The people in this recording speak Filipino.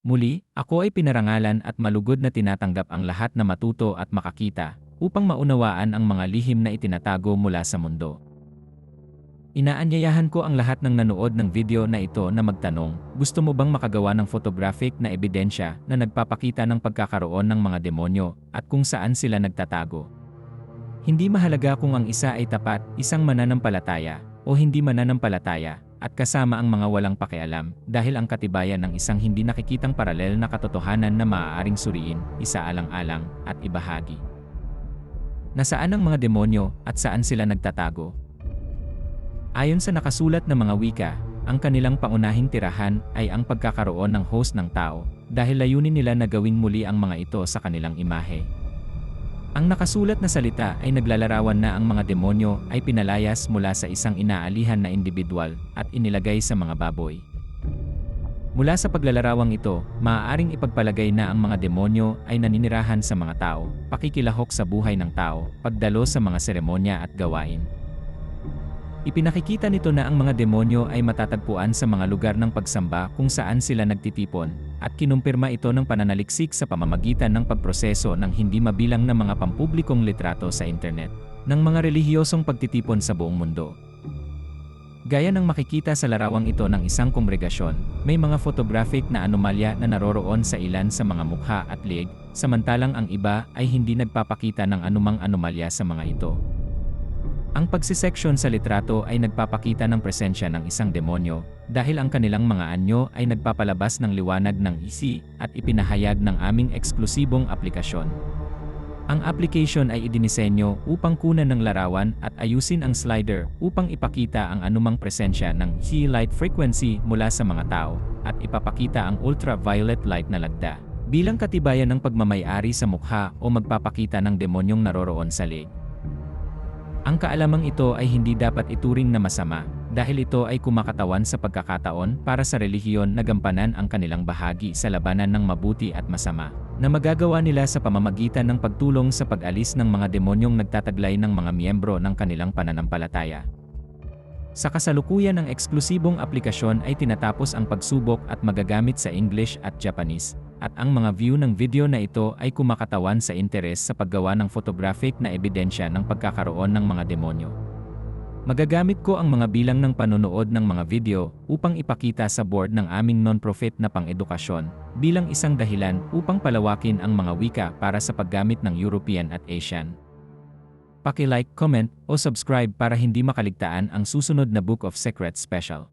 Muli, ako ay pinarangalan at malugod na tinatanggap ang lahat na matuto at makakita upang maunawaan ang mga lihim na itinatago mula sa mundo. Inaanyayahan ko ang lahat ng nanood ng video na ito na magtanong, gusto mo bang makagawa ng photographic na ebidensya na nagpapakita ng pagkakaroon ng mga demonyo at kung saan sila nagtatago? Hindi mahalaga kung ang isa ay tapat, isang mananampalataya, o hindi mananampalataya, at kasama ang mga walang pakialam dahil ang katibayan ng isang hindi nakikitang paralel na katotohanan na maaaring suriin, isaalang-alang, at ibahagi. Nasaan ang mga demonyo at saan sila nagtatago? Ayon sa nakasulat na mga wika, ang kanilang pangunahing tirahan ay ang pagkakaroon ng host ng tao dahil layunin nila na gawing muli ang mga ito sa kanilang imahe. Ang nakasulat na salita ay naglalarawan na ang mga demonyo ay pinalayas mula sa isang inaalihan na individual at inilagay sa mga baboy. Mula sa paglalarawang ito, maaaring ipagpalagay na ang mga demonyo ay naninirahan sa mga tao, pakikilahok sa buhay ng tao, pagdalo sa mga seremonya at gawain. Ipinakikita nito na ang mga demonyo ay matatagpuan sa mga lugar ng pagsamba kung saan sila nagtitipon, at kinumpirma ito ng pananaliksik sa pamamagitan ng pagproseso ng hindi mabilang na mga pampublikong litrato sa internet, ng mga relihiyosong pagtitipon sa buong mundo. Gaya ng makikita sa larawang ito ng isang kongregasyon, may mga photographic na anomalya na naroroon sa ilan sa mga mukha at liig, samantalang ang iba ay hindi nagpapakita ng anumang anomalya sa mga ito. Ang pagsiseksyon sa litrato ay nagpapakita ng presensya ng isang demonyo dahil ang kanilang mga anyo ay nagpapalabas ng liwanag ng isi at ipinahayag ng aming eksklusibong aplikasyon. Ang application ay idinisenyo upang kunan ng larawan at ayusin ang slider upang ipakita ang anumang presensya ng He light frequency mula sa mga tao at ipapakita ang ultraviolet light na lagda bilang katibayan ng pagmamayari sa mukha o magpapakita ng demonyong naroroon sa leg. Ang kaalamang ito ay hindi dapat ituring na masama, dahil ito ay kumakatawan sa pagkakataon para sa relihiyon na gampanan ang kanilang bahagi sa labanan ng mabuti at masama, na magagawa nila sa pamamagitan ng pagtulong sa pag-alis ng mga demonyong nagtataglay ng mga miyembro ng kanilang pananampalataya. Sa kasalukuyan ng eksklusibong aplikasyon ay tinatapos ang pagsubok at magagamit sa English at Japanese, at ang mga view ng video na ito ay kumakatawan sa interes sa paggawa ng photographic na ebidensya ng pagkakaroon ng mga demonyo. Magagamit ko ang mga bilang ng panonood ng mga video upang ipakita sa board ng aming non-profit na pang-edukasyon bilang isang dahilan upang palawakin ang mga wika para sa paggamit ng European at Asian. Paki-like, comment, o subscribe para hindi makaligtaan ang susunod na Book of Secrets special.